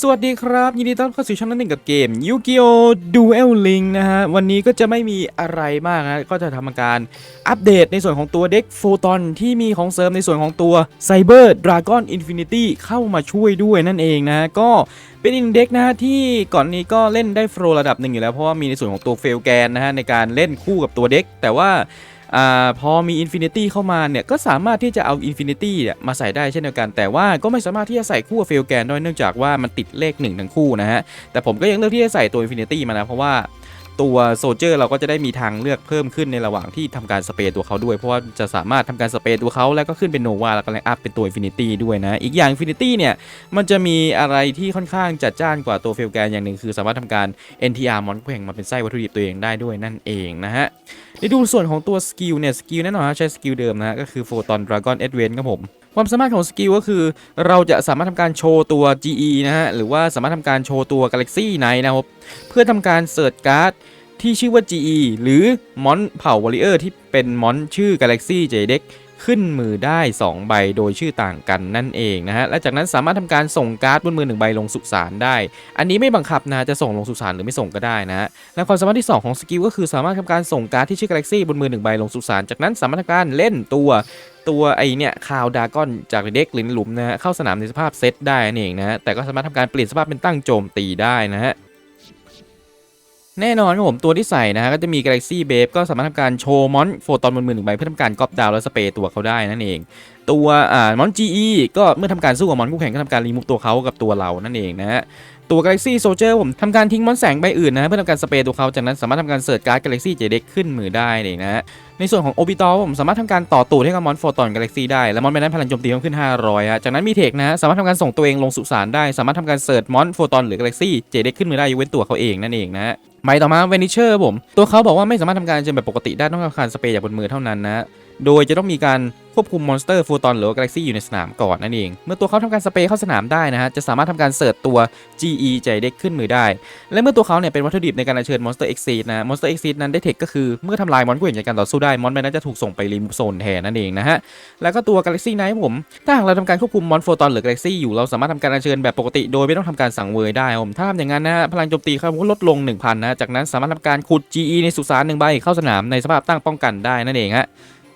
สวัสดีครับ ยินดีต้อนรับเข้าสู่ช่องนั่นหนึ่งกับเกม Yu-Gi-Oh! Duel Link นะฮะ วันนี้ก็จะไม่มีอะไรมากนะก็จะทำการอัปเดตในส่วนของตัวเด็กโฟตอนที่มีของเสริมในส่วนของตัว Cyber Dragon Infinity เข้ามาช่วยด้วยนั่นเองนะ ก็เป็นอีกหนึ่งเด็กนะฮะ ที่ก่อนนี้ก็เล่นได้โฟระดับหนึ่งอยู่แล้ว เพราะว่ามีในส่วนของตัวเฟลแกนนะฮะ ในการเล่นคู่กับตัวเด็กแต่ว่า อ่าพอมี Infinity เข้ามาเนี่ยก็สามารถที่จะเอา Infinity ี่มาใส่ได้เช่นเดียวกัน แต่ว่าก็ไม่สามารถที่จะใส่คู่กับเฟลแกนได้เนื่องจากว่ามันติดเลข 1 ทั้งคู่นะฮะแต่ผมก็ยังเลือกที่จะใส่ตัว Infinity มานะเพราะว่า ตัวโซเจอร์เราก็จะได้มีทางเลือกเพิ่มขึ้นในระหว่างที่ทำการสเปรตัวเขาด้วย เพราะว่าจะสามารถทำการสเปรตัวเขาแล้วก็ขึ้นเป็นโนวาแล้วก็แรงอัพเป็นตัว Infinity ด้วยนะ อีกอย่าง Infinity เนี่ย มันจะมีอะไรที่ค่อนข้างจัดจ้านกว่าตัวเฟลแกนอย่างหนึ่งคือสามารถทำการ NTR มอนแข่งมาเป็นไส้วัตถุดิบตัวเองได้ด้วยนั่นเองนะฮะในดูส่วนของตัวสกิลเนี่ยสกิลแน่นอนฮะใช้สกิลเดิมนะฮะก็คือ Photon Dragon Advent ครับผม ความสามารถของสกิลก็คือ เราจะสามารถทำการโชว์ตัว GE นะฮะ หรือว่าสามารถทำการโชว์ตัว Galaxy ไหนนะครับ เพื่อทำการเสิร์ชการ์ดที่ชื่อว่า GE หรือมอนเผ่าวอริเออร์ที่เป็นมอนชื่อ Galaxy j d e c ขึ้นมือได้ 2 ใบโดยชื่อต่างกันนั่นเองนะฮะและจากนั้นสามารถทำการส่งการ์ดบนมือหนึ่งใบลงสุสานได้ อันนี้ไม่บังคับนะจะส่งลงสุสานหรือไม่ส่งก็ได้นะฮะและความสามารถที่ 2 ของสกิลก็คือสามารถทำการส่งการ์ดที่ชื่อ Galaxy บนมือหนึ่งใบลงสุสานจากนั้นสามารถทำการเล่นตัวตัวไอเนี่ยคาวดากอนจากเด็กหรือหลุมนะฮะเข้าสนามในสภาพเซตได้นั่นเองนะฮะแต่ก็สามารถทำการเปลี่ยนสภาพเป็นตั้งโจมตีได้นะฮะ แน่นอนครับผมตัวที่ใส่นะฮะก็จะมี Galaxy b a b e ก็สามารถทำการโชว์มอนโฟตอนบนมือหนึ่งใบเพื่อทำการก๊อปดาวและสเปรย์ตัวเขาได้นั่นเอง ตัวอ่ามอน GE ก็เมื่อทำการสู้กับมอนคู่แข่งก็ทำการรีมูฟตัวเขากับตัวเรานั่นเองนะฮะ ตัว Galaxy Soldier ผมทำการทิ้งมอนแสงใบอื่นนะเพื่อทำการสเปรย์ตัวเขาจากนั้นสามารถทำการเสิร์ชการ์ด Galaxy j d e c ขึ้นมือได้เองนะฮะในส่วนของ Orbital ผมสามารถทำการต่อตูดให้กับมอนโฟตอน Galaxy ได้ และมอนใบนั้นพลังโจมตีเพิ่มขึ้น 500ฮะจากนั้นมีเทคนะสามารถทำการส่งตัวเองลงสุสานได้สามารถทำการเสิร์ชมอนโฟตอนหรือ Galaxy j d e c ขึ้นมือได้ยกเว้นตัวเขาเองนั่นเองนะฮะใบต่อมาเวนิเชอร์ผมตัวเขาบอกว่าไม่สามารถทำการเจนแบบปกติได้ต้องทำการสเปรย์จากบนมือเท่านั้นนะ โดยจะต้องมีการควบคุมมอนสเตอร์ฟูตอนหรือกาแล็กซี่อยู่ในสนามก่อนนั่นเอง เมื่อตัวเขาทำการสเปรย์เข้าสนามได้นะฮะ จะสามารถทำการเสิร์ชตัว GE ใจเด็กขึ้นมือได้ และเมื่อตัวเขาเนี่ยเป็นวัตถุดิบในการอัญเชิญมอนสเตอร์เอ็กซีนะมอนสเตอร์เอ็กซีนั้นได้เทคก็คือ เมื่อทำลายมอนคู่เห็นในการต่อสู้ได้ มอนใบนั้นจะถูกส่งไปริมโซนแทนนั่นเองนะฮะ แล้วก็ตัว Galaxy Knight ผม ถ้าหากเราทำการควบคุมมอนโฟตอนหรือ Galaxy อยู่ เราสามารถทำการอัญเชิญแบบปกติ โดยไม่ต้องทำการสั่งเวยได้ครับผม ถ้าทำอย่างนั้นนะฮะพลังโจมตีเขาลดลง 1,000นะจากนั้นสามารถทำการขุด GE ในสุสานหนึ่งใบเข้าสนามในสภาพตั้งป้องกันได้นั่นเองฮะ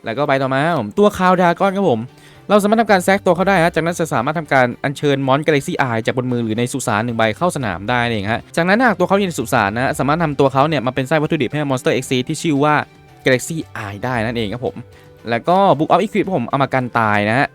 แล้วก็ใบต่อมาครับผมตัวคาวดากอนครับผม เราสามารถทำการแซกตัวเขาได้ฮะ จากนั้นจะสามารถทำการอัญเชิญมอน Galaxy Eye จากบนมือหรือในสุสานหนึ่งใบเข้าสนามได้เองฮะ จากนั้นหากตัวเขาอยู่ในสุสานนะฮะสามารถทำตัวเขาเนี่ยมาเป็นไส้วัตถุดิบให้ Monster X ที่ชื่อว่า Galaxy Eye ได้นั่นเองครับผม แล้วก็ Book of Equip ผมเอามากันตายนะฮะ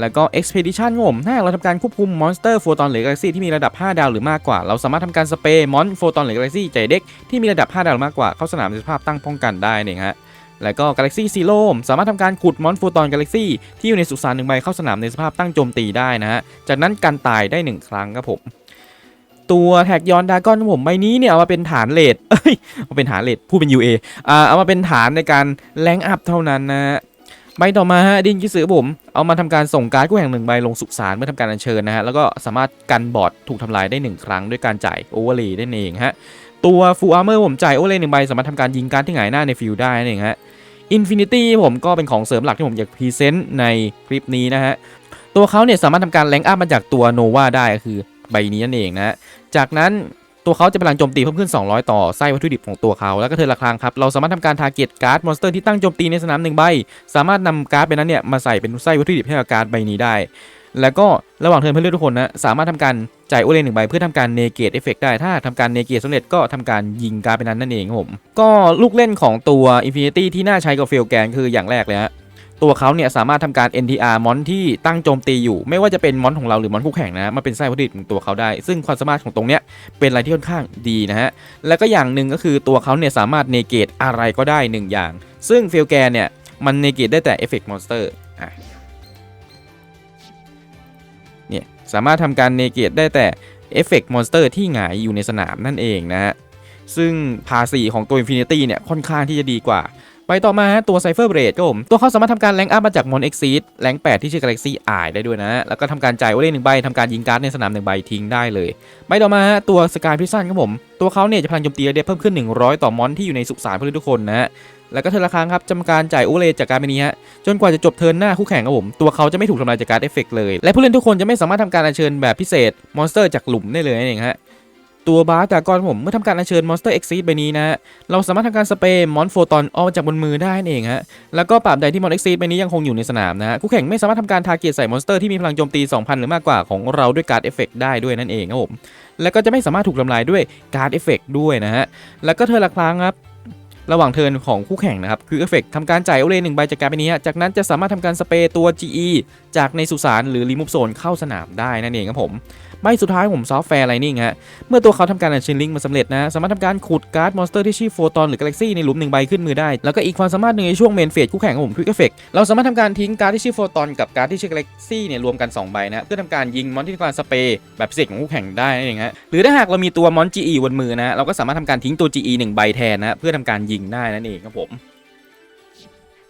แล้วก็ Expedition ครับผมถ้าหากเราทำการควบคุมมอนสเตอร์โฟตอนหรือ Galaxy ที่มีระดับ 5 ดาวหรือมากกว่า เราสามารถทำการสเปรย์มอนโฟตอนหรือ Galaxy ใจเด็กที่มีระดับ 5 ดาวหรือมากกว่าเข้าสนามในสภาพตั้งป้องกันได้นั่นเองฮะ แล้วก็ Galaxy Zero สามารถทำการขุดมอนโฟตอน Galaxy ที่อยู่ในสุสานหนึ่งใบเข้าสนามในสภาพตั้งโจมตีได้นะฮะ จากนั้นกันตายได้ 1 ครั้งครับผม ตัวแท็กยอนดากอนผมใบนี้เนี่ยเอามาเป็นฐานเลดเอ้ยเอาเป็นฐานเลดพูดเป็น UA อ่าเอามาเป็นฐานในการแรงอัพเท่านั้นนะฮะใบต่อมาฮะดินกิสือผม เอามาทำการส่งการ์ดคู่แข่งหนึ่งใบลงสุสานเมื่อทำการอัญเชิญนะฮะ แล้วก็สามารถกันบอดถูกทำลายได้ 1 ครั้งด้วยการจ่ายโอเวอร์เลย์ได้เองฮะ ตัวฟูลอาร์เมอร์ผมจ่ายโอเวอร์เลย์หนึ่งใบสามารถทำการยิงการ์ดที่หงายหน้าในฟิลได้นั่นเองฮะ อินฟินิตี้ผมก็เป็นของเสริมหลักที่ผมอยากพรีเซนต์ในคลิปนี้นะฮะ ตัวเขาเนี่ยสามารถทำการแรงอัพมาจากตัวโนวาได้ก็คือใบนี้นั่นเองนะ จากนั้นตัวเขาจะพลังโจมตีเพิ่มขึ้น 200 ต่อไส้วัตถุดิบของตัวเขา แล้วก็เทิร์นละครั้งครับ เราสามารถทำการทาร์เก็ตการ์ดมอนสเตอร์ที่ตั้งโจมตีในสนามหนึ่งใบ สามารถนำการ์ดไปนั้นเนี่ยมาใส่เป็นไส้วัตถุดิบให้กับการ์ดใบนี้ได้ แล้วก็ระหว่างเทิร์นเพื่อนทุกคนนะสามารถทำการจ่ายโอเลนหนึ่งใบเพื่อทำการเนเกตเอฟเฟกได้ ถ้าทำการเนเกตสำเร็จก็ทำการยิงการ์ดใบนั้นนั่นเองครับผม ก็ลูกเล่นของตัว Infinity ที่น่าใช้กับเฟลแกนคืออย่างแรกเลยฮะตัวเขาเนี่ยสามารถทำการ NTR มอนที่ตั้งโจมตีอยู่ ไม่ว่าจะเป็นมอนของเราหรือมอนคู่แข่งนะมาเป็นไส้วัตถุดิบของตัวเขาได้ ซึ่งความสามารถของตรงเนี้ยเป็นอะไรที่ค่อนข้างดีนะฮะ แล้วก็อย่างหนึ่งก็คือตัวเขาเนี่ยสามารถเนเกตอะไรก็ได้หนึ่งอย่าง ซึ่งฟิลแกนเนี่ยมันเนเกตได้แต่เอฟเฟกต์มอนสเตอร์อะ สามารถทำการเนเกตได้แต่เอฟเฟกต์มอนสเตอร์ที่หงายอยู่ในสนามนั่นเองนะฮะซึ่งภาษีของตัว Infinity เนี่ยค่อนข้างที่จะดีกว่า ไปต่อมาฮะตัว Cypher Blade ก็ผม ตัวเขาสามารถทำการแรงอัพมาจาก Mon Exceed แรง8ที่ชื่อ Galaxy Eye ได้ด้วยนะ แล้วก็ทำการจ่ายโอเล่หนึ่งใบทำการยิงการ์ดในสนามหนึ่งใบทิ้งได้เลย ไปต่อมาฮะตัว Sky Prison ครับผม ตัวเขาเนี่ยจะพลังโจมตีระเดเพิ่มขึ้น 100 ต่อมอนที่อยู่ในสุสานเพื่อนทุกคนนะฮะแล้วก็เทิร์นละครั้งครับจำการจ่ายโอเวอร์เลจากการเป็นนี้ฮะจนกว่าจะจบเทิร์นหน้าคู่แข่งครับผม ตัวเขาจะไม่ถูกทำลายจากการดเอฟเฟกต์เลย และผู้เล่นทุกคนจะไม่สามารถทำการอัญเชิญแบบพิเศษมอนสเตอร์จากหลุมได้เลยนั่นเองฮะ ตัวบาร์กากรผมเมื่อทำการอัญเชิญมอนสเตอร์เอ็กซีไปนี้นะเราสามารถทำการสเปรย์มอนโฟตอนออกจากบนมือได้นั่นเองฮะแล้วก็ปราบใดที่มอนเอ็กซีไปนี้ยังคงอยู่ในสนามนะฮะคู่แข่งไม่สามารถทำการทาร์เก็ตใส่มอนสเตอร์ที่มีพลังโจมตี 2,000 หรือมากกว่าของเราด้วยการเอฟเฟกต์ได้ด้วยนั่นเองครับผมแล้วก็จะไม่สามารถถูกทำลายด้วยการ์ดเอฟเฟกด้วยนะฮะแล้วก็เธอละครั้งครับ ระหว่างเทิร์นของคู่แข่งนะครับ คือเอฟเฟกต์ทำการจ่ายโอเลหนึ่งใบจากการเป็นนี้ฮะจากนั้นจะสามารถทำการสเปรย์ตัว GE จากในสุสานหรือรีมูฟโซนเข้าสนามได้นั่นเองครับผมใบสุดท้ายผมซอฟต์แวร์ไลนิ่งฮะ เมื่อตัวเขาทำการอัญเชิญลิงก์มาสำเร็จนะ สามารถทำการขุดการ์ดมอนสเตอร์ที่ชื่อโฟตอนหรือกาแล็กซี่ในหลุมหนึ่งใบขึ้นมือได้ แล้วก็อีกความสามารถหนึ่งในช่วงเมนเฟสคู่แข่งของผมควิเอฟเฟกเราสามารถทำการทิ้งการ์ดที่ชื่อโฟตอนกับการ์ดที่ชื่อกาแล็กซี่เนี่ยรวมกันสองใบนะเพื่อทำการยิงมอนที่ทำการสเปรย์แบบพิเศษของคู่แข่งได้นั่นเองฮะหรือถ้าหากเรามีตัวมอน GE บนมือนะเราก็สามารถทำการทิ้งตัว GE 1ใบแทนนะเพื่อทำการยิงได้นั่นเองครับผม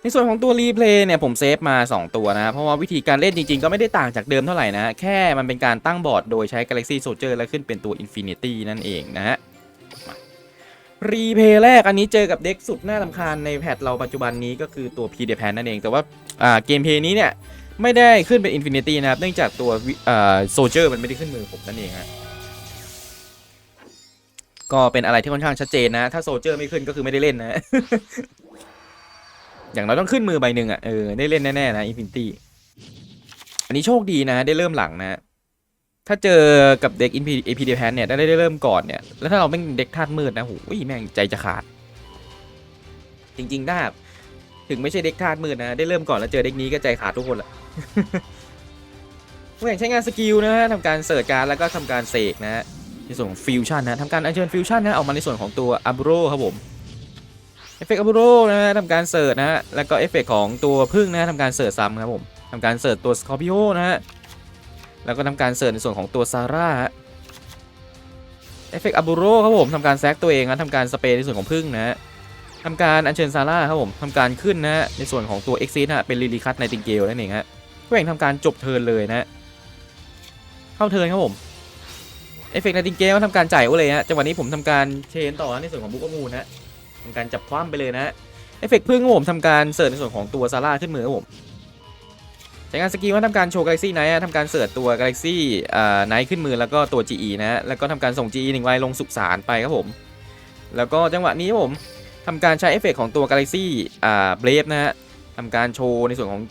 ในส่วนของตัวรีเพลย์เนี่ยผมเซฟมา 2 ตัวนะ เพราะว่าวิธีการเล่นจริงๆ ก็ไม่ได้ต่างจากเดิมเท่าไหร่นะ แค่มันเป็นการตั้งบอร์ดโดยใช้ Galaxy Soldier แล้วขึ้นเป็นตัว Infinity นั่นเองนะฮะรีเพย์แรกอันนี้เจอกับเด็กสุดน่าลำคาญในแพทเราปัจจุบันนี้ก็คือตัว p d p a n นั่นเอง แต่ว่าาเกมเพย์นี้เนี่ย ไม่ได้ขึ้นเป็น Infinity นะครับเนื่องจากตัวอ่า Soldier มันไม่ได้ขึ้นมือผมนั่นเองฮะ ก็เป็นอะไรที่ค่อนข้างชัดเจนนะ ถ้าโซเจอร์ไม่ขึ้นก็คือไม่ได้เล่นนะ อย่างน้อยต้องขึ้นมือใบหนึ่งอะ เออ ได้เล่นแน่ๆนะอินฟินิตี้ อันนี้โชคดีนะ ได้เริ่มหลังนะ ถ้าเจอกับเด็กอินพีเอพีเดแพนเนี่ย ได้ได้เริ่มก่อนเนี่ย แล้วถ้าเราเป็นเด็กธาตุมืดนะโหยแม่งใจจะขาด จริงๆถ้าถึงไม่ใช่เด็กธาตุมืดนะ ได้เริ่มก่อนแล้วเจอเด็กนี้ก็ใจขาดทุกคนละผู้แข่งใช้งานสกิลนะฮะทำการเสิร์ชการแล้วก็ทำการเสกนะฮะ ในส่วนของฟิวชั่นนะทำการอัญเชิญฟิวชั่นนะออกมาในส่วนของตัวอับโรครับผมเอฟเฟกต์อับโรนะฮะทำการเสิร์ชนะฮะแล้วก็เอฟเฟกต์ของตัวพึ่งนะทำการเสิร์ชซ้ำครับผมทำการเสิร์ชตัวสคอร์พิโอนะฮะแล้วก็ทำการเสิร์ชในส่วนของตัวซาร่าฮะเอฟเฟกต์อับโรครับผมทำการแซกตัวเองนะทำการสเปรย์ในส่วนของพึ่งนะฮะทำการอัญเชิญซาร่าครับผมทำการขึ้นนะฮะในส่วนของตัวเอ็กซิสฮะเป็นลิลิคัตในติงเกลนั่นเองฮะผู้แข่งทำการจบเทิร์นเลยนะฮะเข้าเทิร์นครับผม เอฟเฟกต์นาติงเกลทำการจ่ายโอเลยฮะจังหวะนี้ผมทำการเชนต่อในส่วนของบุกอมูลนะทำการจับคว่ำไปเลยนะเอฟเฟกต์พึ่งผมทำการเสิร์ชในส่วนของตัวซาร่าขึ้นมือครับผมใช้งานสกิลว่าทำการโชว์กาแล็กซี่ไนท์ทำการเสิร์ชตัวกาแล็กซี่ไนท์ขึ้นมือแล้วก็ตัว GE นะฮะแล้วก็ทำการส่ง GE หนึ่งใบลงสุสานไปครับผม แล้วก็จังหวะนี้ครับผมทำการใช้เอฟเฟกต์ของตัวกาแล็กซี่เบรฟนะฮะทำการโชว์ในส่วนของ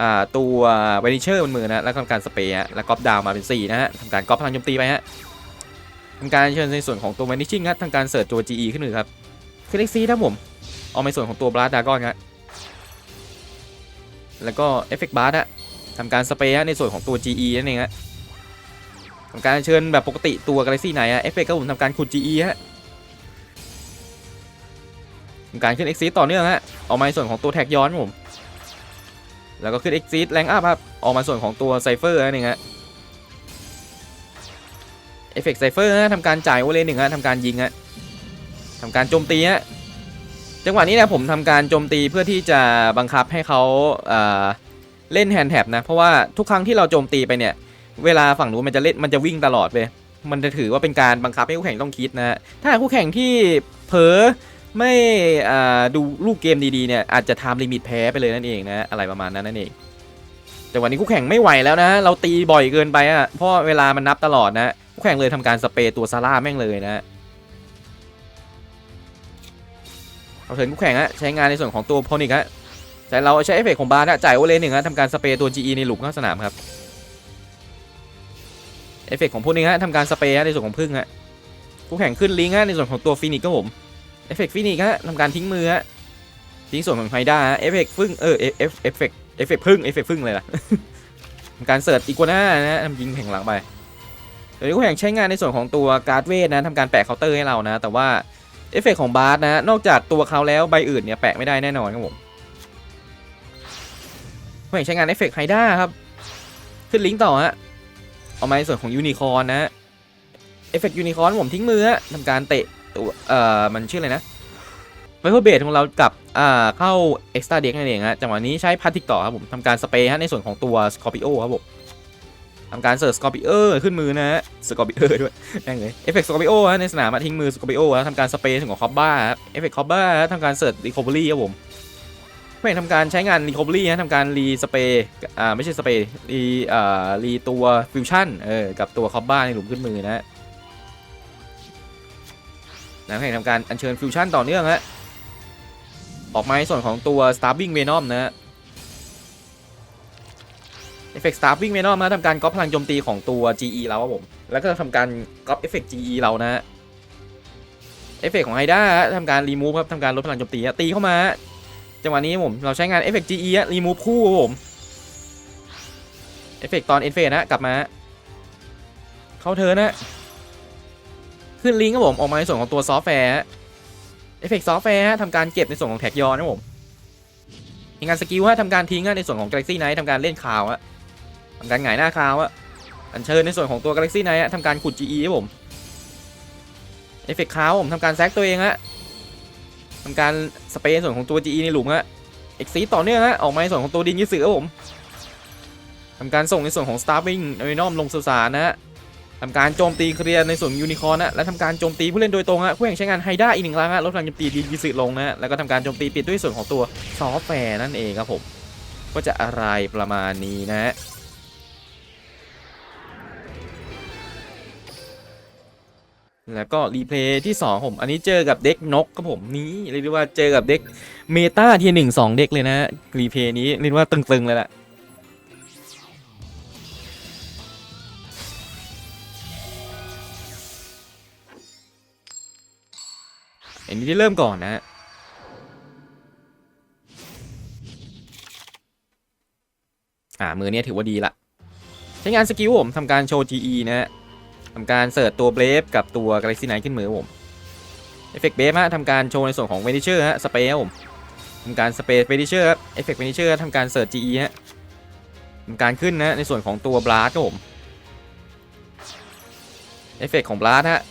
อตัวเวนิเชอร์บนมือนะ แล้วทำการสเปรย์แล้วก๊อปดาวมาเป็น 4 นะฮะทำการก๊อปพลังโจมตีไปฮะ ทำการเชิญในส่วนของตัว Vanishing ครับทำการเสิร์ชตัว GE ขึ้นหนึ่งครับคือเล็กซีครับผม เอาในส่วนของตัว Blast Dragon ครับแล้วก็ Effect Blast ฮะทำการสเปรย์ในส่วนของตัว GE นั่นเองฮะทำการเชิญแบบปกติตัว Galaxy ไหนฮะ Effect ครับผมทำการขุด GE ฮะทำการขึ้น Exit ต่อเนื่องฮะออกมาในส่วนของตัวแท็กย้อนผมแล้วก็ขึ้น Exit แรงอัพครับออกมาส่วนของตัว Cypher นั่นเองฮะ เอฟเฟกต์ไซเฟอร์นะทำการจ่ายโอเลหนึ่งฮะทำการยิงฮะทำการโจมตีฮะจังหวะนี้นะผมทำการโจมตีเพื่อที่จะบังคับให้เขาเอ่อเล่นแฮนด์แท็บนะ เพราะว่าทุกครั้งที่เราโจมตีไปเนี่ย เวลาฝั่งนู้นมันจะเล่นมันจะวิ่งตลอดเลย มันจะถือว่าเป็นการบังคับให้คู่แข่งต้องคิดนะฮะถ้าคู่แข่งที่เผลอไม่ดูลูกเกมดีๆเนี่ยอาจจะทำลิมิตแพ้ไปเลยนั่นเองนะอะไรประมาณนั้นนั่นเองแต่วันนี้คู่แข่งไม่ไหวแล้วนะ เราตีบ่อยเกินไปอะเพราะเวลามันนับตลอดนะ แข่งเลยทำการสเปรย์ตัวซาร่าแม่งเลยนะเอาเถินคู่แข่งฮะใช้งานในส่วนของตัวโพนิกฮะแต่เราใช้เอฟเฟกต์ของบาร์นะจ่ายโอเลนหนึ่งฮะทำการสเปรย์ตัว GE ในหลุมข้างสนามครับเอฟเฟกต์ของพวกนี้ฮะทำการสเปรย์ฮะในส่วนของพึ่งฮะคู่แข่งขึ้นลิงฮะในส่วนของตัวฟินิกก็ผมเอฟเฟกต์ฟินิกฮะทำการทิ้งมือฮะทิ้งส่วนของไฮด้าฮะเอฟเฟกต์พึ่งเออเอฟเอฟเอฟเฟกเอฟเฟกพึ่งเอฟเฟกต์พึ่งเลยล่ะทำการเสิร์ชอีกัวน่านะฮะทำยิงแข่งหลังไป เดี๋ยวนี้คู่แข่งใช้งานในส่วนของตัวการ์ดเวทนะทำการแปะเคาน์เตอร์ให้เรานะ แต่ว่าเอฟเฟกของบาร์สนะนอกจากตัวเขาแล้วใบอื่นเนี่ยแปะไม่ได้แน่นอนครับผมคู่แข่งใช้งานเอฟเฟกไฮด้าครับ ขึ้นลิงก์ต่อฮะเอามาในส่วนของยูนิคอร์นะเอฟเฟกยูนิคอร์ผมทิ้งมือฮะทำการเตะตัวเอ่อมันชื่ออะไรนะไมเคิลเบสของเรากลับอ่าเข้าเอ็กซ์ตร้าเด็กนั่นเองฮะจังหวะนี้ใช้พาติกต่อครับผมทำการสเปรย์ฮะในส่วนของตัวสคอร์ปิโอครับผม ทำการเสิร์ชสกอร์ปิเออร์ขึ้นมือนะฮะสกอร์ปิเออร์ด้วยแม่งเลยเอฟเฟกต์สกอร์ปิโอฮะในสนามมาทิ้งมือสกอร์ปิโอฮะทำการสเปรย์ถึงของคอบบ้าเอฟเฟกต์คอบบ้าทำการเสิร์ชรีคอเวอรี่ครับผมเพื่ทำการใช้งานรีคอเวอรี่ฮะทำการรีสเปย์อ่าไม่ใช่สเปย์รีอ่ารีตัวฟิวชั่นเออกับตัวคอบบ้าในหลุมขึ้นมือนะฮะแล้วให้ทำการอัญเชิญฟิวชั่นต่อเนื่องฮะออกมาในส่วนของตัว Starving Venom นะฮะ เอฟเฟกต์ Starving Venom นะทำการก๊อปพลังโจมตีของตัว GE เราครับผม แล้วก็ทำการก๊อปเอฟเฟกต์ GE เรานะฮะเอฟเฟกต์ของไฮด้าทำการรีมูฟครับทำการลดพลังโจมตีตีเข้ามาจังหวะนี้ผมเราใช้งานเอฟเฟกต์ GE รีมูฟคู่ครับผมเอฟเฟกต์ตอนเอ็นเฟสนะกลับมา เข้าเธอนะ ขึ้นลิงก์ครับผมออกมาในส่วนของตัวซอฟต์แวร์เอฟเฟกต์ซอฟต์แวร์ทำการเก็บในส่วนของแท็กยอนนะครับผมมีงานสกิลฮะทำการทิ้งฮะในส่วนของ Galaxy Knight ทำการเล่นข่าวฮะ ทำการหงายหน้าคาวอะอัญเชิญในส่วนของตัว Galaxy Knight ทำการขุด GE ครับผมเอฟเฟกต์คาวผมทำการแซกตัวเองฮะทำการสเปรย์ในส่วนของตัว GE ในหลุมฮะเอ็กซีต่อเนื่องฮะออกมาในส่วนของตัวดินยิสึครับผมทำการส่งในส่วนของ Starving Venom ลงสุสานนะฮะทำการโจมตีเคลียร์ในส่วนยูนิคอร์นะและทำการโจมตีผู้เล่นโดยตรงฮะผู้แข่งใช้งานไฮด้าอีกหนึ่งครั้งฮะลดพลังโจมตีดินยิสึลงนะฮะแล้วก็ทำการโจมตีปิดด้วยส่วนของตัวซอฟแวร์นั่นเองครับผมก็จะอะไรประมาณนี้นะ แล้วก็รีเพลย์ที่ 2 ผม อันนี้เจอกับเด็กนกครับผมนี่เรียกได้ว่าเจอกับเด็กเมตาทีหนึ่งสองเด็กเลยนะรีเพลย์นี้เรียกได้ว่าตึงๆเลยแหละอันนี้ที่เริ่มก่อนนะฮะอ่ามือเนี้ยถือว่าดีละ ใช้งานสกิลผมทำการโชว์ GE นะฮะ ทำการเสิร์ชตัวเบรฟกับตัว Galaxy Knight ขึ้นมือผมเอฟเฟกต์เบฟฮะทำการโชว์ในส่วนของเวนิเชอร์ฮะสเปรย์ผมทำการสเปรย์เวนิเชอร์ครับเอฟเฟกต์เวนิเชอร์ทำการเสิร์ช GE ฮะทำการขึ้นนะในส่วนของตัวบลัสครับผมเอฟเฟกต์ของบลัสฮะ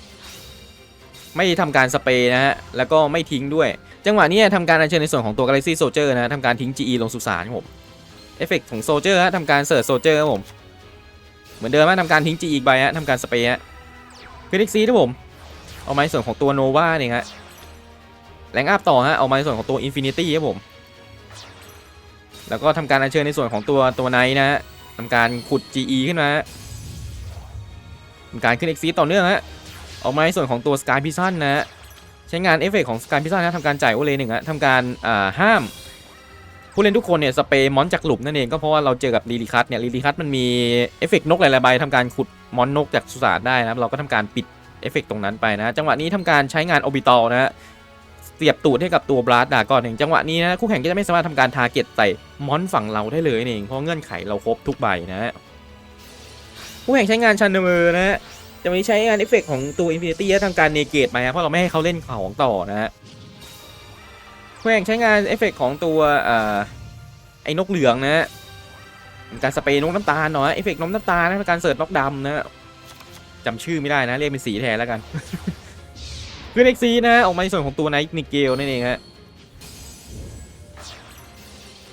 ไม่ทำการสเปรย์นะฮะ แล้วก็ไม่ทิ้งด้วย จังหวะนี้ทำการอัญเชิญในส่วนของตัว Galaxy Soldier นะทำการทิ้ง GE ลงสุสานครับผม เอฟเฟกต์ของ Soldier ฮะทำการเสิร์ช Soldier ครับผม มือนเดิมฮะทำการทิ้ง G อีกใบฮะทำการสเปรย์ฮะฟินิกซีครับผมเอามาในส่วนของตัวโนวาเนี่ยฮะแรงอัพต่อฮะเอามาในส่วนของตัวอินฟินิตี้ครับผมแล้วก็ทำการอัญเชิญในส่วนของตัวตัวไนท์นะฮะทำการขุด GE ขึ้นมาฮะทำการขึ้น X ต่อเนื่องฮะเอามาในส่วนของตัวสกายพิซซันนะฮะใช้งานเอฟเฟกของสกายพิซันนะทำการจ่ายโอเลหนึ่งฮะทำการอ่าห้าม ผู้เล่นทุกคนเนี่ยสเปรย์มอนจากหลุมนั่นเองก็เพราะว่าเราเจอกับลีลิคัตเนี่ยลีลิคัตมันมีเอฟเฟกต์นกหลายๆใบทำการขุดมอนนกจากสุสานได้นะครับเราก็ทำการปิดเอฟเฟกต์ตรงนั้นไปนะ จังหวะนี้ทำการใช้งานออบิตอลนะฮะเสียบตูดให้กับตัวบลัสดาก่อนเองจังหวะนี้นะคู่แข่งก็จะไม่สามารถทำการทาร์เก็ตใส่มอนฝั่งเราได้เลยนั่นเองเพราะเงื่อนไขเราครบทุกใบนะฮะคู่แข่งใช้งานชันเดอร์นะฮะจังหวะนี้ใช้งานเอฟเฟกต์ของตัวอินฟินิตี้ทำการเนเกตไปนะเพราะเราไม่ให้เขาเล่นของต่อนะฮะ แข่งใช้งานเอฟเฟกต์ของตัวอ่าไอ้นกเหลืองนะฮะการสเปรย์นกน้ำตาลหน่อยเอฟเฟกต์นกน้ำตาลนะการเสิร์ชนกดำนะจำชื่อไม่ได้นะเรียกเป็นสีแทนแล้วกันคือเอ็กซีนะออกมาในส่วนของตัวไนท์นิเกลนั่นเองฮะ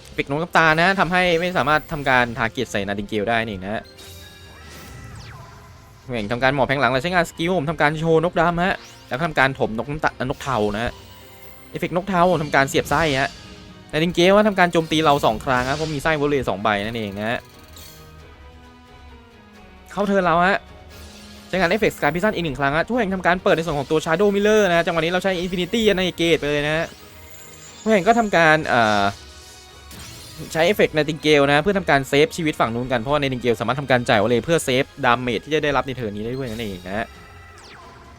เอฟเฟกนกน้ำตาลนะทำให้ไม่สามารถทำการทาร์เก็ตใส่นาดิงเกลได้นี่นะฮะเหม่งทำการหมอบแผงหลังและใช้งานสกิลผมทำการโชว์นกดำฮะแล้วทำการถมนกน้ำตาลนกเทานะฮะ เอฟเฟกต์นกเทาทำการเสียบไส้ฮะแต่ดิงเกลว่าทำการโจมตีเราสองครั้งครับเพราะมีไส้วอลเลย์สองใบนั่นเองนะฮะเข้าเทิร์นเราฮะใช้งานเอฟเฟกต์สกายพิซซันอีกหนึ่งครั้งฮะทุกแห่งทำการเปิดในส่วนของตัวชาร์โดมิเลอร์นะจังหวะนี้เราใช้อินฟินิตี้ในเกตไปเลยนะฮะทุกแห่งก็ทำการเอ่อใช้เอฟเฟกต์ในดิงเกลนะเพื่อทำการเซฟชีวิตฝั่งนู้นกันเพราะในดิงเกลสามารถทำการจ่ายวอลเลย์เพื่อเซฟดาเมจที่จะได้รับในเทิร์นนี้ได้ด้วยนั่นเองนะฮะ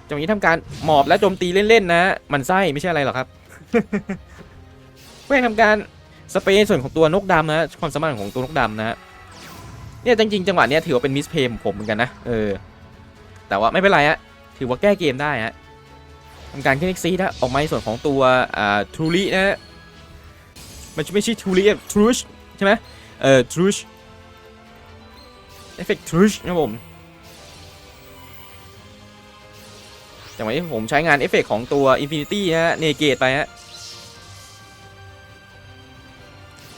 จังหวะนี้ทำการหมอบและโจมตีเล่นๆนะมันไส้ไม่ใช่อะไรหรอกครับ เพื่อทำการสเปรย์ส่วนของตัวนกดำนะความสามารถของตัวนกดำนะเนี่ยจริงๆจังหวะเนี้ยถือว่าเป็นมิสเพย์ของผมเหมือนกันนะเออแต่ว่าไม่เป็นไรฮะถือว่าแก้เกมได้ฮะทำการขึ้นเอ็กซีนะออกมาในส่วนของตัวอ่าทรูลี่นะฮะมันไม่ใช่ทรูลี่ทรูชใช่ไหมเออทรูชเอฟเฟกต์ทรูชนะผม จังหวะนี้ผมใช้งานเอฟเฟกต์ของตัว Infinity ฮะเนเกตไปฮะ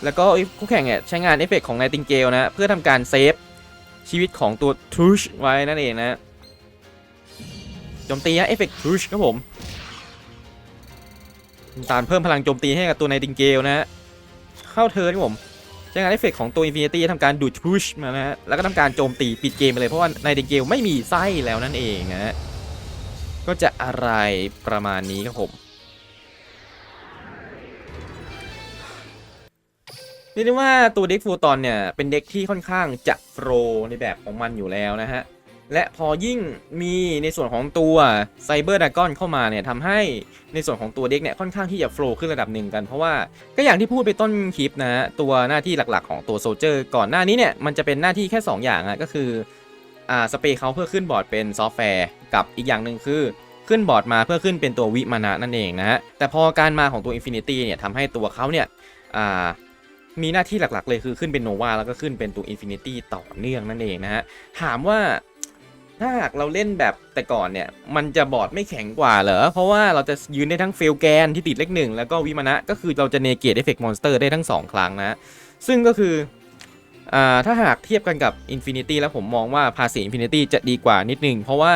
แล้วก็คู่แข่งเนี่ยใช้งานเอฟเฟกต์ของ Nightingale นะ เพื่อทำการเซฟชีวิตของตัวทูชไว้นั่นเองนะโจมตีฮะเอฟเฟกต์ทูชครับผมตานเพิ่มพลังโจมตีให้กับตัวในดิงเกลนะฮะเข้าเทิร์นครับผมใช้งานเอฟเฟกต์ของตัวอินฟินิตี้ทำการดูดทูชมานะฮะแล้วก็ทำการโจมตีปิดเกมไปเลยเพราะว่าในดิงเกลไม่มีไส้แล้วนั่นเองนะฮะ ก็จะอะไรประมาณนี้ครับผมเรียกได้ว่าตัวเด็กฟูตอนเนี่ยเป็นเด็กที่ค่อนข้างจะโฟรในแบบของมันอยู่แล้วนะฮะ และพอยิ่งมีในส่วนของตัวไซเบอร์ดากอนเข้ามาเนี่ยทำให้ในส่วนของตัวเด็กเนี่ยค่อนข้างที่จะโฟล์ขึ้นระดับหนึ่งกัน เพราะว่าก็อย่างที่พูดไปต้นคลิปนะฮะตัวหน้าที่หลักๆของตัวโซเจอร์ก่อนหน้านี้เนี่ยมันจะเป็นหน้าที่แค่ 2 อย่างอะก็คือ อ่าสเปรย์เขาเพื่อขึ้นบอร์ดเป็นซอฟต์แวร์กับอีกอย่างหนึ่งคือ ขึ้นบอร์ดมาเพื่อขึ้นเป็นตัววิมานะนั่นเองนะฮะแต่พอการมาของตัว Infinity เนี่ยทำให้ตัวเขาเนี่ยอ่ามีหน้าที่หลักๆ เลยคือขึ้นเป็นโนวาแล้วก็ขึ้นเป็นตัว Infinity ต่อเนื่องนั่นเองนะฮะถามว่าถ้าหากเราเล่นแบบแต่ก่อนเนี่ยมันจะบอร์ดไม่แข็งกว่าเหรอ เพราะว่าเราจะยืนได้ทั้งเฟลแกนที่ติดเลขหนึ่งแล้วก็วิมานะก็คือเราจะเนเกตเอฟเฟกต์มอนสเตอร์ได้ทั้ง 2 ครั้งนะ ซึ่งก็คือ ถ้าหากเทียบกันกับ Infinity แล้วผมมองว่าภาษี Infinity จะดีกว่านิดนึง เพราะว่า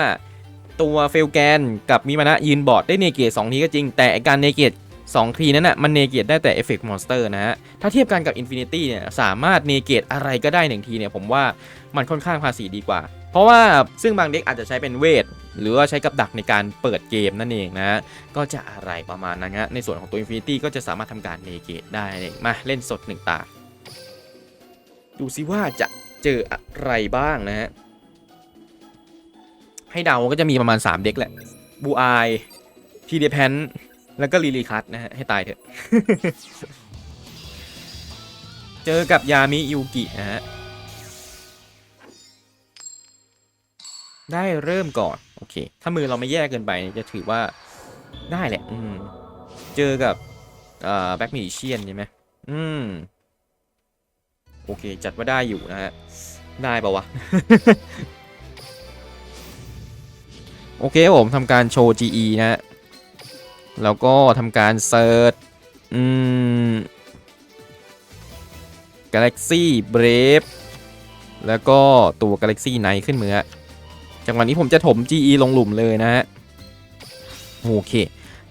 ตัวเฟลแกนกับมิมานะยืนบอร์ดได้เนเกต2ทีก็จริง แต่การเนเกต2ทีนั้นน่ะมันเนเกตได้แต่เอฟเฟกต์มอนสเตอร์นะฮะ ถ้าเทียบกันกับ Infinity เนี่ยสามารถเนเกตอะไรก็ได้หนึ่งทีเนี่ยผมว่ามันค่อนข้างภาษีดีกว่า เพราะว่าซึ่งบางเด็กอาจจะใช้เป็นเวท หรือว่าใช้กับดักในการเปิดเกมนั่นเองนะ ก็จะอะไรประมาณนั้นฮะในส่วนของตัว Infinity ก็จะสามารถทำการเนเกตได้มาเล่นสดหนึ่งตา ดูซิว่าจะเจออะไรบ้างนะฮะ ให้เดาก็จะมีประมาณ 3 เด็กแหละบูอายทีเดแพนแล้วก็ลีลีคัตนะฮะ ให้ตายเถอะ เจอกับยามิยูกินะฮะ ได้เริ่มก่อน โอเค ถ้ามือเราไม่แย่เกินไปจะถือว่าได้แหละ อืม เจอกับอ่าแบ็กมิเชียนใช่ไหมอืม โอเค จัดว่าได้อยู่นะฮะ ได้ปะวะ โอเคผมทำการโชว์ GE นะฮะ แล้วก็ทำการเซิร์ชอืม Galaxy Brave แล้วก็ตัว Galaxy Knight ขึ้นมือจังหวะนี้ผมจะถม GE ลงหลุมเลยนะฮะ โอเค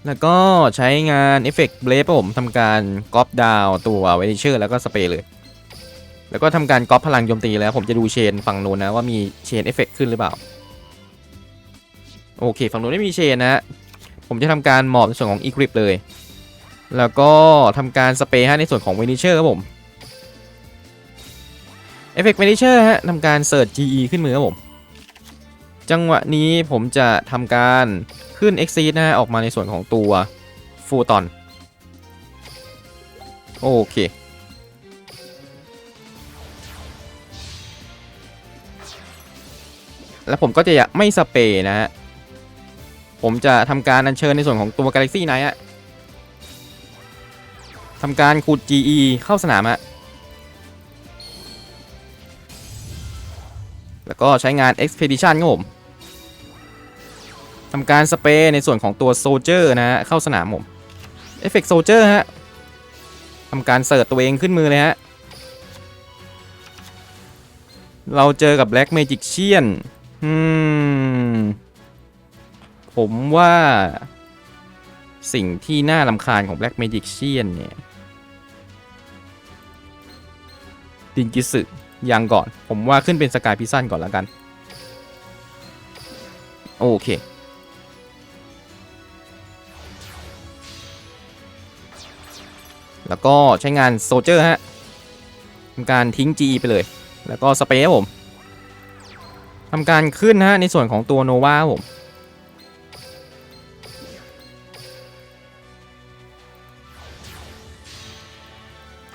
แล้วก็ใช้งานเอฟเฟกต์เบรฟผมทำการก๊อปดาวตัวเวนิเชอร์แล้วก็สเปรย์เลย แล้วก็ทำการก๊อปพลังโจมตีแล้วผมจะดูเชนฝั่งโน้นนะว่ามีเชนเอฟเฟกต์ขึ้นหรือเปล่า โอเคฝั่งโน้นไม่มีเชนนะฮะผมจะทำการหมอบในส่วนของ Equip เลย แล้วก็ทำการสเปรย์ในส่วนของเวนิเชอร์ครับผมเอฟเฟกต์เวนิเชอร์ฮะทำการเสิร์ช GE ขึ้นมือครับผม จังหวะนี้ผมจะทำการขึ้น Exceed นะฮะออกมาในส่วนของตัวฟูตอน โอเค แล้วผมก็จะไม่สเปรย์นะฮะ ผมจะทำการอัญเชิญในส่วนของตัว Galaxy Knight อะทำการขุด GE เข้าสนามอะแล้วก็ใช้งาน Expedition ครับผมทำการสเปรย์ในส่วนของตัว Soldier นะฮะ เข้าสนามผม Effect Soldier ฮะทำการเสิร์ชตัวเองขึ้นมือเลยฮะ เราเจอกับ Black Magician อืม ผมว่าสิ่งที่น่าลำคาญของ Black Magician เนี่ยดินกิสึยังก่อน ผมว่าขึ้นเป็นสกายพิซันก่อนแล้วกัน โอเค แล้วก็ใช้งานโซเจอร์ฮะทำการทิ้ง GE ไปเลย แล้วก็สเปรย์ผม ทำการขึ้นนะฮะในส่วนของตัวโนวาผม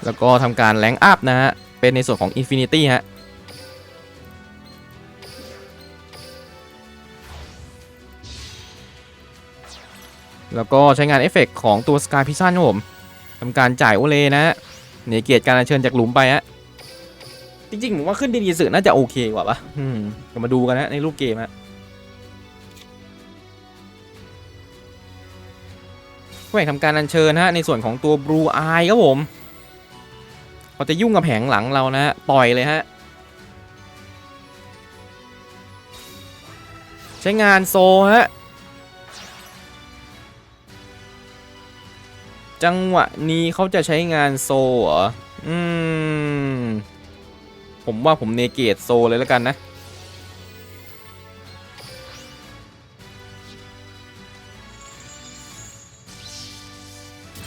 แล้วก็ทำการแรงอัพนะฮะ เป็นในส่วนของ Infinity ฮะ แล้วก็ใช้งานเอฟเฟกต์ของตัว Sky p i s a n ครับผมทำการจ่ายโอเลนะฮะเนเกียรติการเชิญจากหลุมไปฮะ จริงๆผมว่าขึ้นดีๆสึน่าจะโอเคกว่าปะอืมเดี๋ยวมาดูกันนะในรูปเกมฮะแหวกทำการอัญเชิญฮะในส่วนของตัว Blue Eye ครับผมเขาจะยุ่งกับแผงหลังเรานะฮะปล่อยเลยฮะ ใช้งานโซฮะ จังหวะนี้เขาจะใช้งานโซเหรอ อืม ผมว่าผมเนเกตโซเลยแล้วกันนะ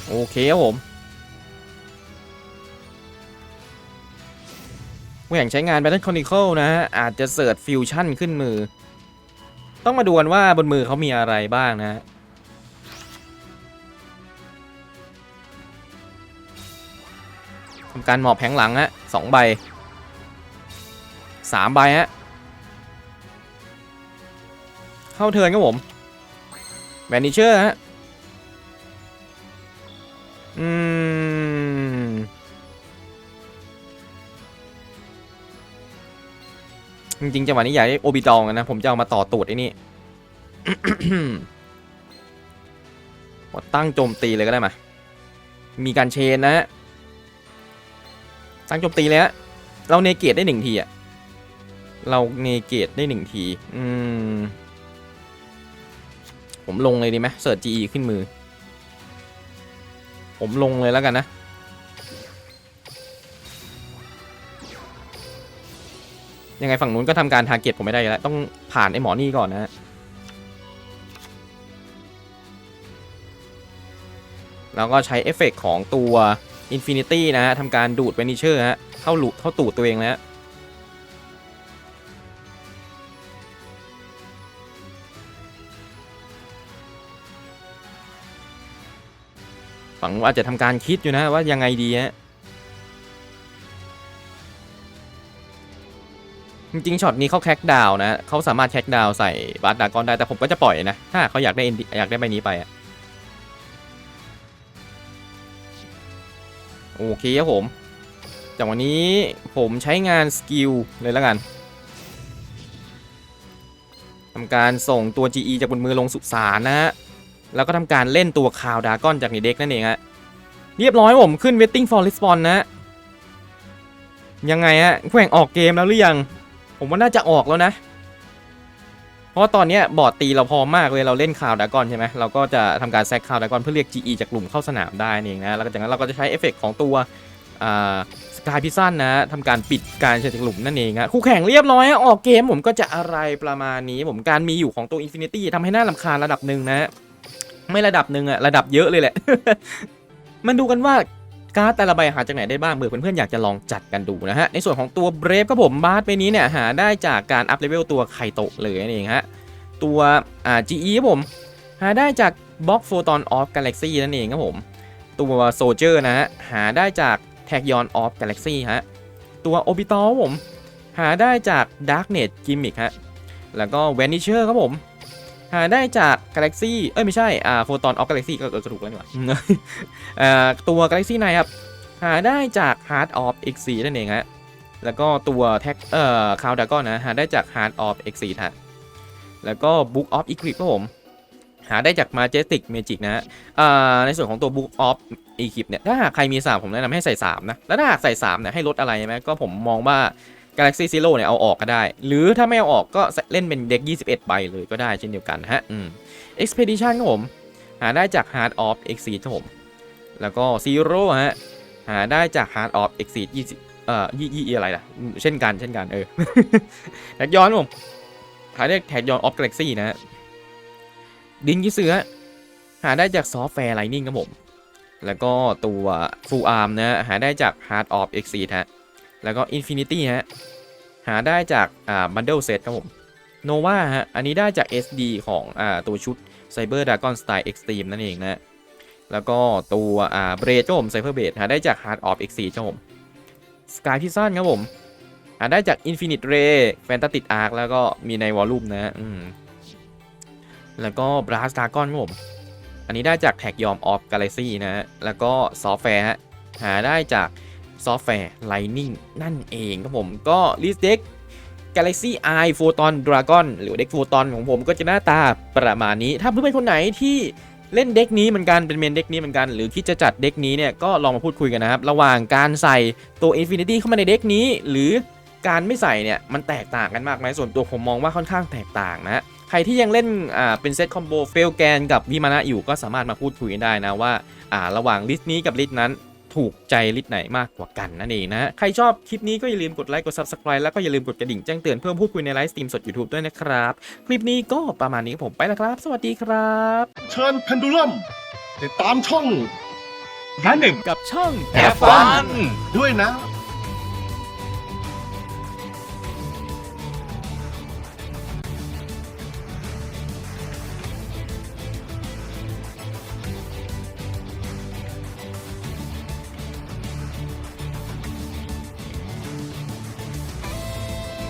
โอเคครับผมแหว่งใช้งาน Battle Chronicle นะฮะ อาจจะเสิร์ชฟิวชั่นขึ้นมือ ต้องมาดูกันว่าบนมือเขามีอะไรบ้างนะฮะทำการหมอบแผงหลังฮะสองใบ สามใบฮะ เข้าเทินครับผมแบนนิเชอร์ฮะ อืม จริงๆจังหวะนี้อยากได้โอบิตองนะ ผมจะเอามาต่อตูดไอ้นี่กตั้งโจมตีเลยก็ได้มา มีการเชนนะฮะตั้งโจมตีเลยฮะ เราเนเกตได้หนึ่งทีอะ เราเนเกตได้หนึ่งที อืม ผมลงเลยดีไหมเสิร์ช GE ขึ้นมือ ผมลงเลยแล้วกันนะ ยังไงฝั่งนู้นก็ทำการทาร์เก็ตผมไม่ได้แล้ว ต้องผ่านไอ้หมอนี่ก่อนนะฮะแล้วก็ใช้เอฟเฟกต์ของตัว Infinity นะฮะทำการดูดเวนิเชอร์ฮะ เข้าหลุดเข้าตูดตัวเองแล้ว ฝั่งนู้นอาจะทำการคิดอยู่นะว่ายังไงดีฮะจริงๆช็อตนี้เขาแคกดาวน์นะเขาสามารถแคกดาวน์ใส่บาร์ดากอนได้แต่ผมก็จะปล่อยนะ ถ้าเขาอยากได้อยากได้ใบนี้ไปอะโอเคครับผมจากวันนี้ผมใช้งานสกิลเลยแล้วกันทำการส่งตัว GE จากบนมือลงสุสานนะฮะ แล้วก็ทำการเล่นตัวคาวดากอนจากในเด็กนั่นเองฮะเรียบร้อยผมขึ้น waiting for respawn นะ ยังไงฮะแข่งออกเกมแล้วหรือยัง ผมว่าน่าจะออกแล้วนะ เพราะว่าตอนนี้บอร์ดตีเราพอมากเลยเราเล่นคาวดากอนใช่ไหมเราก็จะทำการแซกคาวดากอนเพื่อเรียก GE จากกลุ่มเข้าสนามได้นั่เองนะแล้วจากนั้นเราก็จะใช้เอฟเฟกต์ของตัวสกายพิซันนะทำการปิดการเชิญจากกลุ่มนั่นเองฮะคู่แข่งเรียบร้อยออกเกมผมก็จะอะไรประมาณนี้ ผมการมีอยู่ของตัว Infinity ทำให้น่าลำคาญระดับหนึ่งนะ ไม่ระดับหนึ่งอะระดับเยอะเลยแหละ มันดูกันว่าการ์ดแต่ละใบหาจากไหนได้บ้างเผื่อเพื่อนๆอยากจะลองจัดกันดูนะฮะ ในส่วนของตัวเบรฟก็ผมบาสไปนี้เนี่ยหาได้จากการอัพเลเวลตัวไคโตะเลยนั่นเองฮะ ตัวอ่า GE ครับผมหาได้จากบล็อกโฟตอนออฟกาแล็กซี่นั่นเองครับผม ตัวโซเจอร์นะฮะหาได้จากแท็กยอนออฟกาแล็กซี่ฮะ ตัวโอบิตอลผมหาได้จากดาร์กเน็ตกิมมิกฮะ แล้วก็แวนิเชอร์ครับผม หาได้จาก Galaxy เอ้ยไม่ใช่อ่า Photon of Galaxy ก็เออก็ถูกแล้วนี่หว่าอ่าตัว Galaxy 9ครับหาได้จาก Heart of X4 นั่นเองฮะแล้วก็ตัวแท็กเอ่อ Cloud Dragon นะหาได้จาก Heart of X4 ฮะแล้วก็ Book of Eclipse ครับผมหาได้จาก Majestic Magic นะฮะอ่าในส่วนของตัว Book of Eclipse เนี่ยถ้าหากใครมี 3 ผมแนะนำให้ใส่ 3 นะ แล้วถ้าหากใส่ 3 เนี่ยให้ลดอะไรไหมก็ผมมองว่า Galaxy Zero เนี่ยเอาออกก็ได้ หรือถ้าไม่เอาออกก็เล่นเป็นเด็ก 21 ใบเลยก็ได้เช่นเดียวกันฮะอืม Expedition ครับผม หาได้จาก Heart of Exceed ครับผม แล้วก็ Zero ฮะ หาได้จาก Heart of Exceed 20เอ่อยี่ยี่อะไรล่ะ เช่นกันเช่นกันเออแท็กย้อนครับผมหาได้แท็กย้อน of Galaxy นะฮะดินกิเสือหาได้จาก Software Lightning ครับผม แล้วก็ตัว Full Arm นะฮะหาได้จาก Heart of Exceed ฮะ แล้วก็ Infinity ฮะ หาได้จากอ่าบันเดิลเซตครับผมโนวาฮะ อันนี้ได้จาก SD ของอ่าตัวชุด Cyber Dragon Style Extreme นั่นเองนะ แล้วก็ตัวอ่าเบรดครับผม Cyber b r a d หาได้จาก Heart of X4 ครับผม Sky Prison ครับผมหาได้จาก Infinite Ray Fantastic Arc แล้วก็มีในวอลลุ่มนะอืมแล้วก็ Brass Dragon ครับผม อันนี้ได้จากแท็กยอมออฟกาเลซี่นะฮะแล้วก็ซอฟแวร์ฮะหาได้จาก ซอฟต์แวร์ Lightning นั่นเองครับผมก็ List Deck Galaxy Eye Photon Dragon หรือเด็ก Photon ของผมก็จะหน้าตาประมาณนี้ ถ้าเพื่อนๆคนไหนที่เล่นเด็กนี้เหมือนกันเป็นเมนเด็กนี้เหมือนกัน หรือคิดจะจัดเด็กนี้เนี่ยก็ลองมาพูดคุยกันนะครับ ระหว่างการใส่ตัว Infinity เข้ามาในเด็กนี้ หรือการไม่ใส่เนี่ยมันแตกต่างกันมากไหมส่วนตัวผมมองว่าค่อนข้างแตกต่างนะใครที่ยังเล่นอ่าเป็นเซตคอมโบเฟลแกนกับวิมานะอยู่ก็สามารถมาพูดคุยกันได้นะว่าอ่าระหว่างลิสต์นี้กับลิสต์นั้น ถูกใจลิสต์ไหนมากกว่ากันนั่นเองนะฮะใครชอบคลิปนี้ก็อย่าลืมกดไลค์กด subscribe แล้วก็อย่าลืมกดกระดิ่งแจ้งเตือนเพื่อพูดคุยในไลฟ์สตรีมสด YouTube ด้วยนะครับ คลิปนี้ก็ประมาณนี้ครับผมไปแล้วครับ สวัสดีครับ เชิญเพนดูลัมติดตามช่องร้านหนึ่งกับช่อง Have Fun ด้วยนะ